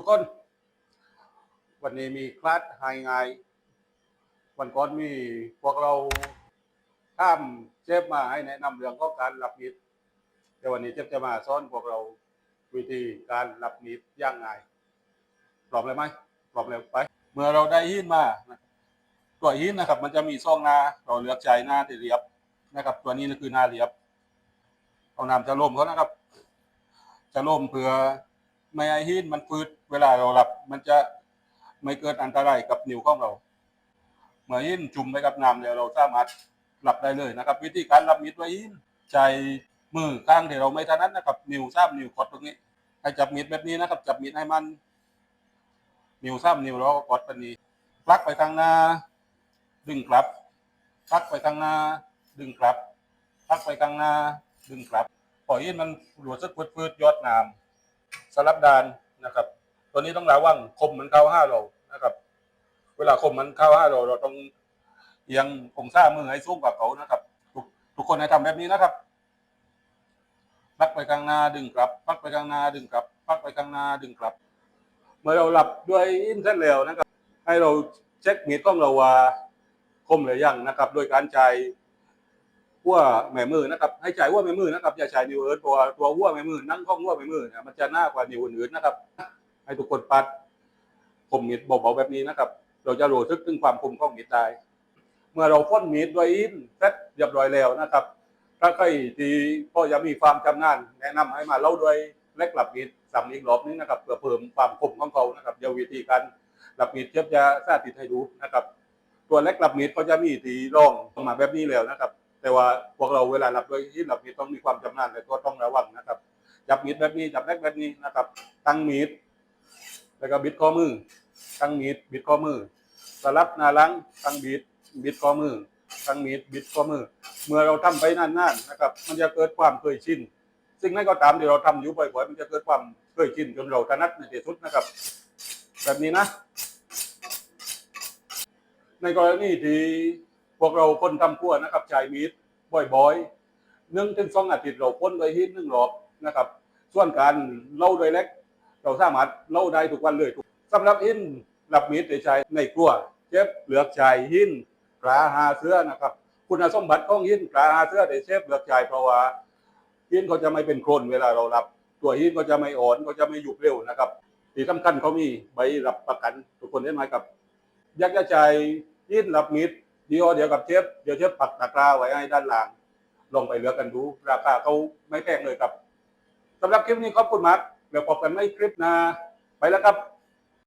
ทุกคน วันนี้มีคลาสไฮไงวันก่อนมีพวกเราข้ามเชฟมาให้แนะนำเรื่องของการรับมิตรแต่วันนี้เชฟจะมาสอนพวกเราวิธีการรับมิตรย่างไงพร้อมเลยไหมพร้อมเลยไป เมื่อเราได้หินมาตัวหินนะครับ มันจะมีซองหน้าเราเลือกใช้หน้าที่เรียบนะครับ ตัวนี้คือหน้าเรียบเอาน้ำจะล่มเขานะครับ จะล่มเพื่อ ไม่ให้หินมันฟืดเวลาเราหลับ มันจะไม่เกิดอันตรายกับนิ้วของเรา เมื่อหินจุ่มไปกับน้ำแล้วเราสามารถหลับได้เลยนะครับ วิธีการหลับมิดไว้หินใจมือข้างที่เราไม่ถนัดนะครับ นิ้วซ้ำนิ้วกดตรงนี้ให้จับมิดแบบนี้นะครับ จับมิดให้มัน นิ้วซ้ำนิ้วเราก็กดแบบนี้พลักไปทางหน้า ดึงกลับพลักไปทางหน้า ดึงกลับพลักไปทางหน้า ดึงกลับปล่อยให้มันหลวดสักฟืดๆยอดน้ำ ลับดานนะครับ ตัวนี้ต้องระวังคมมันเข้าห้าโลนะครับ เวลาคมมันเข้าห้าโลเราต้องเอียงองศามือให้สูงกว่าเขานะครับ ทุกทุกคนให้ทำแบบนี้นะครับพักไปข้างนาดึงกลับพักไปข้างนาดึงกลับพักไปข้างนาดึงกลับ เมื่อเราหลับด้วยอินเทอร์เร็วนะครับ ให้เราเช็คมีดของเราว่าคมหรือยังนะครับ โดยการใช้ หัวแม่มือนะครับให้ใช้หัวแม่มือนะครับอย่าใช้นิ้วอื่นตัวตัวหัวแม่มือนั่งข้องหัวแม่มือเนี่ยมันจะหน้ากว่านิ้วอื่นๆนะครับ ให้ทุกคนปัดคมมีดเบาๆแบบนี้นะครับ เราจะรู้สึกถึงความคมของมีดได้เมื่อเราพ่นมีดด้วยอินเสร็จเรียบร้อยแล้วนะครับ ถ้าใครที่พ่อจะมีความชำนาญแนะนำให้มาเล่าด้วยเล็กหลับมีดสำอีกรอบนึงนะครับเพื่อเพิ่มความคมของเขานะครับเดี๋ยววิธีการหลับมีดเทียบจะสาธิตให้ดูนะครับ ตัวเล็กหลับมีดเขาจะมีทีร่องมาแบบนี้แล้วนะครับ แต่ว่าพวกเราเวลาหลับด้วยที่หลับมีดต้องมีความชำนาญในตัวต้องระวังนะครับ จับมีดแบบนี้จับเล็กแบบนี้นะครับ ตั้งมีดแล้วก็บิดข้อมือ ตั้งมีดบิดข้อมือสลับหน้าหลังตั้งบิดบิดข้อมือ ตั้งมีดบิดข้อมือ เมื่อเราทำไปนานๆนะครับ มันจะเกิดความเคยชินสิ่งนั้นก็ตามที่เราทำอยู่บ่อยๆมันจะเกิดความเคยชินจนเราถนัดในที่สุดนะครับ แบบนี้นะ ในกรณีที่ พวกเราคนทำครัวนะครับใช้มีดบ่อยๆหนึ่งถึงสองอาทิตย์เราพ่นโดยฮิตหนึ่งรอบนะครับ ส่วนการเล่าโดยเล็ก เราสามารถเล่าได้ทุกวันเลยสำหรับหินหลับมีดใช้ในครัวเชฟเหลือกชายหินกราหาเสื้อนะครับ คุณสมบัติของหินกราหาเสื้อในเชฟเหลือกชายเพราะว่าหินเขาจะไม่เป็นโครนเวลาเรารับ ตัวหินก็จะไม่อ่อนก็จะไม่หยุบเร็วนะครับที่สำคัญเขามีใบรับประกันทุกคนได้ไหมครับ ยักษ์ใจายหินหลับมีด ดียวเดี๋ยวกับเชฟเดี๋ยวเชฟผักตะกร้าไว้ให้ด้านหลังลงไปเลือกกันดูราคาเขาไม่แพงเลยครับสำหรับคลิปนี้ขอบคุณมากเดี๋ยวพบกันในคลิปหน้าไปแล้วครับ